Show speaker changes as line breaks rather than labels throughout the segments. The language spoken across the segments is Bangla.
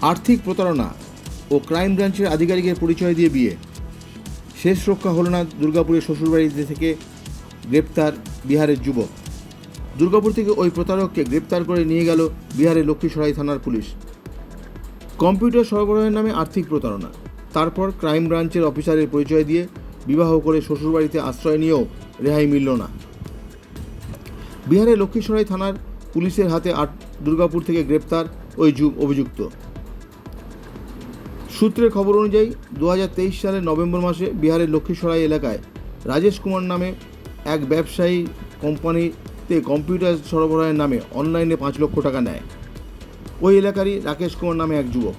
আর্থিক প্রতারণা ও ক্রাইম ব্রাঞ্চের আধিকারিকের পরিচয় দিয়ে বিয়ে। শেষ রক্ষা হল না দুর্গাপুরের শ্বশুরবাড়িতে থেকে গ্রেপ্তার বিহারের যুবক। দুর্গাপুর থেকে ওই প্রতারককে গ্রেপ্তার করে নিয়ে গেল বিহারের লক্ষ্মীসরাই থানার পুলিশ। কম্পিউটার সরবরাহের নামে আর্থিক প্রতারণা। তারপর ক্রাইম ব্রাঞ্চের অফিসারের পরিচয় দিয়ে বিবাহ করে শ্বশুরবাড়িতে আশ্রয় নিয়েও রেহাই মিলল না। বিহারের লক্ষ্মীসরাই থানার পুলিশের হাতে আট দুর্গাপুর থেকে গ্রেপ্তার ওই যুগ অভিযুক্ত। সূত্রের খবর অনুযায়ী দু হাজার তেইশ সালের নভেম্বর মাসে বিহারের লক্ষ্মীসরাই এলাকায় রাজেশ কুমার নামে এক ব্যবসায়ী কোম্পানিতে কম্পিউটার সরবরাহের নামে অনলাইনে পাঁচ লক্ষ টাকা নেয়। ওই এলাকারই রাকেশ কুমার নামে এক যুবক।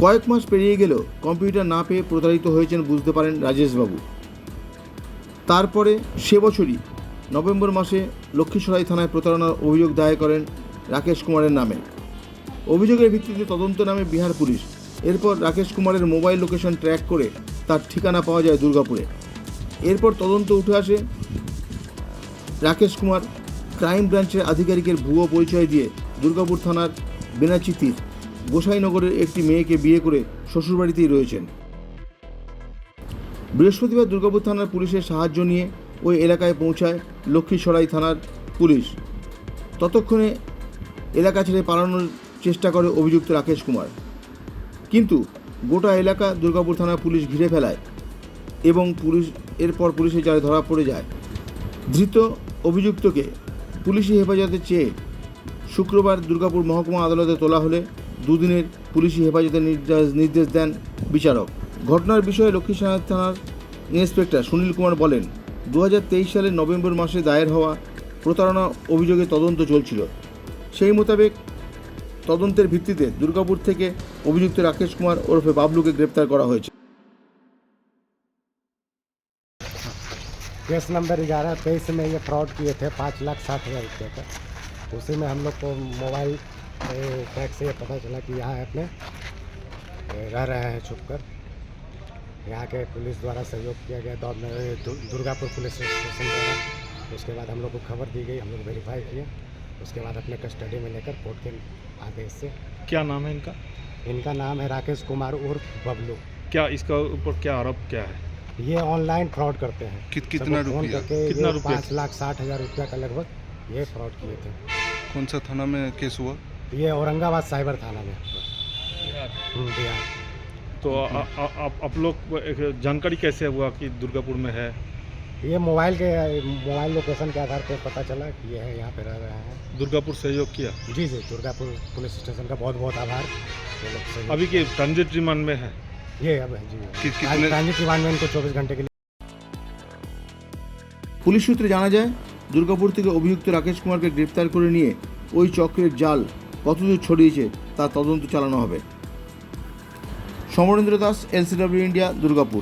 কয়েক মাস পেরিয়ে গেলেও কম্পিউটার না পেয়ে প্রতারিত হয়েছেন বুঝতে পারেন রাজেশবাবু। তারপরে সে বছরই নভেম্বর মাসে লক্ষ্মীসরাই থানায় প্রতারণার অভিযোগ দায়ের করেন রাকেশ কুমারের নামে। অভিযোগের ভিত্তিতে তদন্ত নামে বিহার পুলিশ। এরপর রাকেশ কুমারের মোবাইল লোকেশন ট্র্যাক করে তার ঠিকানা পাওয়া যায় দুর্গাপুরে। এরপর তদন্ত উঠে আসে রাকেশ কুমার ক্রাইম ব্রাঞ্চের আধিকারিকের ভুয়ো পরিচয় দিয়ে দুর্গাপুর থানার বেনাচিতির গোসাইনগরের একটি মেয়েকে বিয়ে করে শ্বশুরবাড়িতেই রয়েছেন। বৃহস্পতিবার দুর্গাপুর থানার পুলিশের সাহায্য নিয়ে ওই এলাকায় পৌঁছায় লক্ষ্মীসরাই থানার পুলিশ। ততক্ষণে এলাকা ছেড়ে পালানোর চেষ্টা করে অভিযুক্ত রাকেশ কুমার। কিন্তু গোটা এলাকা দুর্গাপুর থানা পুলিশ ঘিরে ফেলায় এবং পুলিশ, এরপর পুলিশের জালে ধরা পড়ে যায়। ধৃত অভিযুক্তকে পুলিশি হেফাজতে চেয়ে শুক্রবার দুর্গাপুর মহকুমা আদালতে তোলা হলে দুদিনের পুলিশি হেফাজতের নির্দেশ নির্দেশ দেন বিচারক। ঘটনার বিষয়ে লক্ষ্মীসাগর থানার ইন্সপেক্টর সুনীল কুমার বলেন দু হাজার তেইশ সালের নভেম্বর মাসে দায়ের হওয়া প্রতারণা অভিযোগে তদন্ত চলছিল। সেই মোতাবেক তদন্তের ভিত্তিতে দুর্গাপুর থেকে অভিযুক্ত রাকেশ কুমার ওরফে বাবলুকে গ্রেপ্তার করা হয়েছে
केस नंबर ग्यारह तेईस में ये फ्रॉड किए थे पाँच लाख साठ हज़ार रुपये का उसी में हम लोग को मोबाइल टैग से ये पता चला कि यहाँ अपने ए, रह रहे हैं छुप कर यहाँ के पुलिस द्वारा सहयोग किया गया दौड़ में ए, दु- दुर्गापुर पुलिस स्टेशन द्वारा उसके बाद हम लोग को खबर दी गई हम लोग वेरीफाई किए उसके बाद अपने कस्टडी में लेकर कोर्ट के आदेश से।
क्या नाम है इनका?
इनका नाम है राकेश कुमार उर्फ़ बबलू।
क्या इसका ऊपर क्या आरोप क्या है?
ये ऑनलाइन फ्रॉड करते हैं।
कित कितना रुपया?
कितना रुपया?
पाँच लाख साठ हज़ार रुपया का लगभग ये फ्रॉड किए थे।
कौन सा थाना में केस हुआ?
ये औरंगाबाद साइबर थाना में। हम्म, बिहार।
तो आप आप लोग को एक जानकारी कैसे हुआ कि दुर्गापुर में है?
ये मोबाइल के मोबाइल लोकेशन के आधार पर पता चला कि ये है यहाँ पे रह रहे हैं
दुर्गापुर सहयोग किया
जी जी दुर्गापुर पुलिस स्टेशन का बहुत बहुत आभार ये लोग सहयोग-
अभी के ट्रांजिट रिमांड में है
ये अब जी
कि-
आज
कितने-
ट्रांजिट रिमांड में इनको चौबीस घंटे के लिए
পুলিশ সূত্রে জানা যায় দুর্গাপুর থেকে অভিযুক্ত রাকেশ কুমারকে গ্রেপ্তার করে নিয়ে ওই চক্রের জাল কতদূর ছড়িয়েছে তা তদন্ত চালানো হবে সমরেন্দ্র দাস এলসিডব্লিউ ইন্ডিয়া দুর্গাপুর